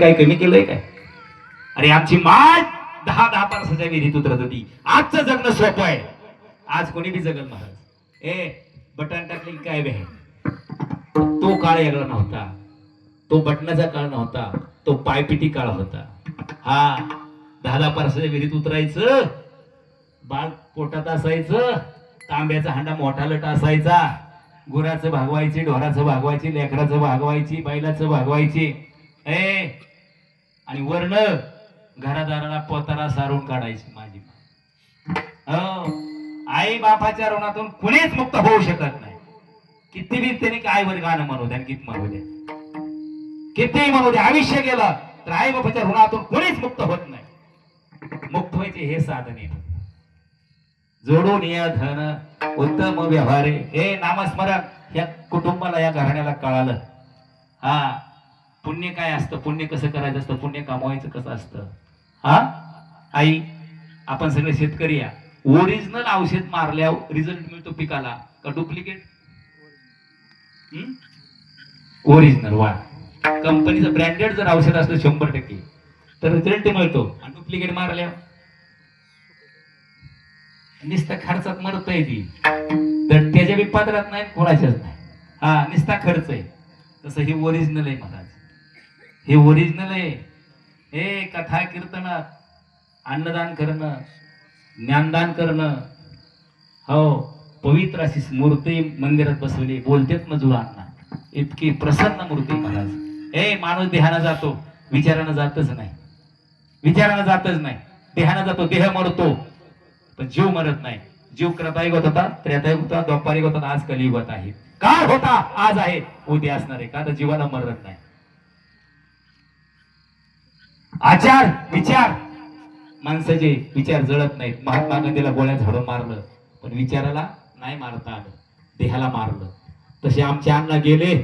काय कमी केलंय काय? अरे आमची माय दहा दहा तासाच्या विहिरीत उतरत होती. आजचं जगणं सोपं आहे. आज कोणी बी जगल महाराज. ए बटन टाकले की काय बे? तो काळ वेगळा नव्हता. तो बटनाचा काळ नव्हता. तो पायपिटी काळ होता. हा दहा दहा तासाच्या विहिरीत उतरायचं. बाळ पोटात असायचं. तांब्याचा हांडा मोठा लट असायचा. गुराचं भागवायची ढोराचं भागवायची लेकराचं भागवायची बैलाचं भागवायची. ए आणि वर्ण घरादाराला पोतारा सारून काढायची माझी हो, आई बापाच्या ऋणातून कुणीच मुक्त होऊ शकत नाही. किती बी त्याने काय गाणं म्हणू द्या गीत म्हणू द्या. कितीही म्हणू द्या आयुष्य गेलं तर आई बापाच्या ऋणातून कुणीच मुक्त होत नाही. मुक्त व्हायचे हे साधन आहे. जोडून या धन उत्तम व्यवहारे हे नामस्मरण या कुटुंबाला या घराण्याला कळालं. हा पुण्य काय असतं? पुण्य कसं करायचं असतं? पुण्य कमवायचं कसं असतं? हा? आई आपण सगळे शेतकरी या. ओरिजिनल औषध मारल्यावर रिझल्ट मिळतो पिकाला. का डुप्लिकेट ओरिजिनल वा. कंपनीचं ब्रँडेड जर औषध असलं शंभर टक्के तर रिझल्ट मिळतो. आणि डुप्लिकेट मारल्यावर? निस्ता खर्चात मरतय ती. तर त्याच्या बी पात्रात नाही कोणाच्याच नाही. हा नुसता खर्च आहे. तसं हे ओरिजिनल आहे मला हे ओरिजिनल आहे. हे कथा कीर्तन अन्नदान करणं ज्ञानदान करणं. हो पवित्र अशी मूर्ती मंदिरात बसवली. बोलतेत मजुरांना. इतकी प्रसन्न मूर्ती महाराज. हे माणूस देहानं जातो. विचारानं जातच नाही. विचारानं जातच नाही. देहानं जातो देह मरतो. पण जीव मरत नाही. जीव क्रतायुगत होता त्रेतायुग होता होत होता आज कलियुगत आहे. काळ होता आज आहे. उद्या असणार आहे. का? तर जीवाला मरत नाही. आचार विचार. माणसाचे विचार जळत नाहीत. महात्मा गांधीला गोळ्या झाडून मारलं पण विचाराला नाही मारता आलं. देहाला मारलं. तसे आमचे अण्णा गेले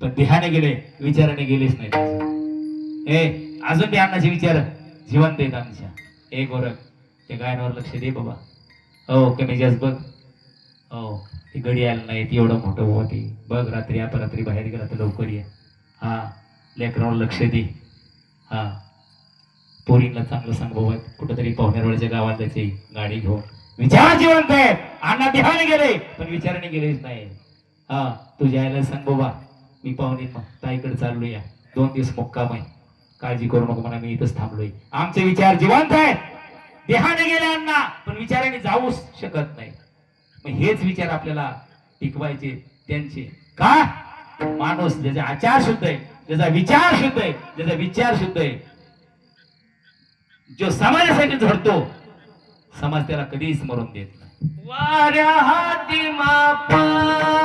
पण देहाने गेले विचाराने गेलेच नाही हे अजून बी अण्णाचे विचार जिवंत आहेत आमच्या. ए गोरख त्या गायनावर लक्ष दे बाबा. हो कमी जास्त बघ. हो ती गडी आलं नाही ती एवढं मोठं हो ती बघ रात्री अपरात्री बाहेर गेला तर लवकर ये. हा लेकरावर लक्ष दे. हा. पोरींना चांगलं सांग बाबा कुठंतरी पाहुण्यारोळच्या गावात जायचे गाडी घेऊन. विचार जिवंत आहे. अण्णा देहाने गेले पण विचाराने गेलेच नाही. हा तुझ्या आईला सांग बाबा मी पाहुणे ताईकडे चाललो या दोन दिवस मुक्काम आहे. काळजी करू नको म्हणा मी इथंच थांबलोय. आमचे विचार जिवंत आहेत. देहाने गेले अण्णा पण विचाराने जाऊच शकत नाही. मग हेच विचार आपल्याला टिकवायचे त्यांचे. का? माणूस ज्याचा आचार शुद्ध आहे ज्याचा विचार शुद्ध आहे ज्याचा विचार शुद्ध आहे जो समाजासाठी झडतो समाज त्याला कधीच मरून देत नाही. वाऱ्या हाती मापा.